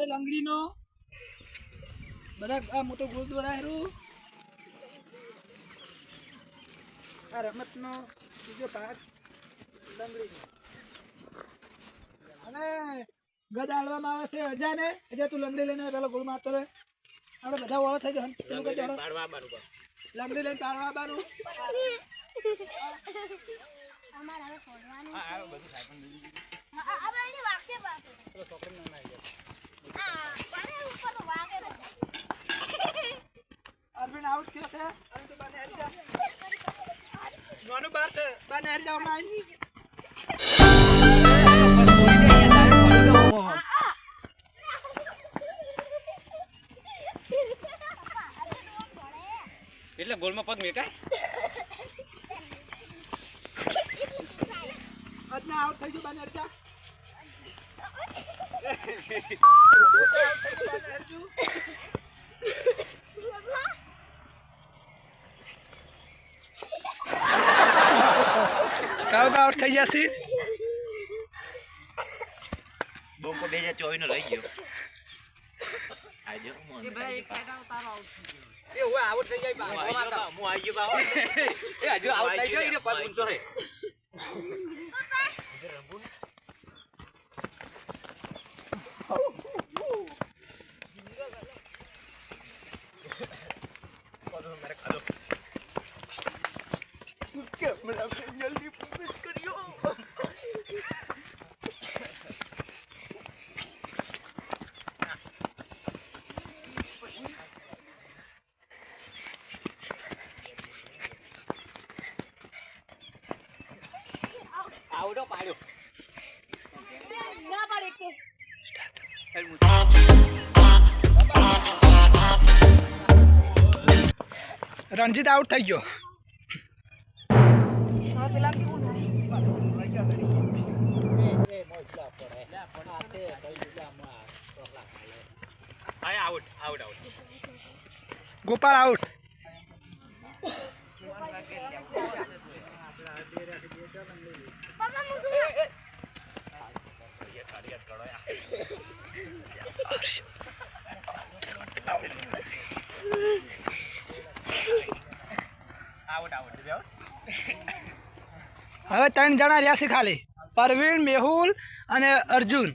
છે લંગડીનો બધા આ મોટો ગુરુદ્વારા હેરું આ રમતનો બીજો ભાગ લંગડીનો અને ગદ આડવામાં આવે છે અજાને અજા તું લંગડી લઈને પેલો ગોળ મારતો રહે આપણે બધા ઓળખ થઈ જાય લંગડી લઈને તાળવા બારું અમારે છે. હા, આ- આ બધાની વાગશે પાછું. હા, પાણી ઉપર તો વાગે જ. અરવિંદ આઉટ થયો છે અને તું બાને હારી જા નાનું બાર બાને હારી જાવ હમણાં અહીં. એટલે ગોલમાં પગ મેકાય આજના આઉટ થઈ ગયું બાને કાવ આઉટ થઈ જશે. બોકો બે હજાર ચોવીસ નો લઈ ગયો. આઉટ થઈ જાય ને પગ ઊંચો હે આવડો પાડ્યો. ના પડે કે. રણજીત આઉટ થઈ ગયો. Out out out Gopal out out out હવે ત્રણ જણા રહ્યા છે ખાલી. પરવીણ, મેહુલ અને અર્જુન.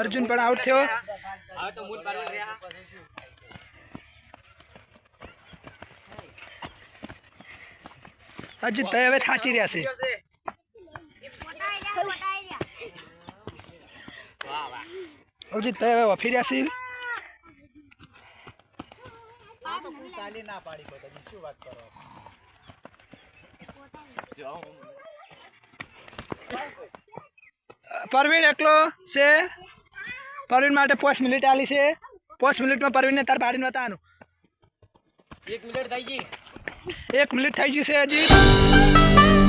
અર્જુન પણ આઉટ થયો. અજીતભાઈ હવે થાચી રહ્યા છે. અજીતભાઈ હવે વફી રહ્યા છે પરવીણ એકલો છે? પરવીણ માટે પાંચ મિનિટ આલી છે. પાંચ મિનિટમાં પરવીણને તાર પાડીને બતાવવાનું. એક મિનિટ થઈ ગઈ. એક મિનિટ થઈ ગઈ છે હજી.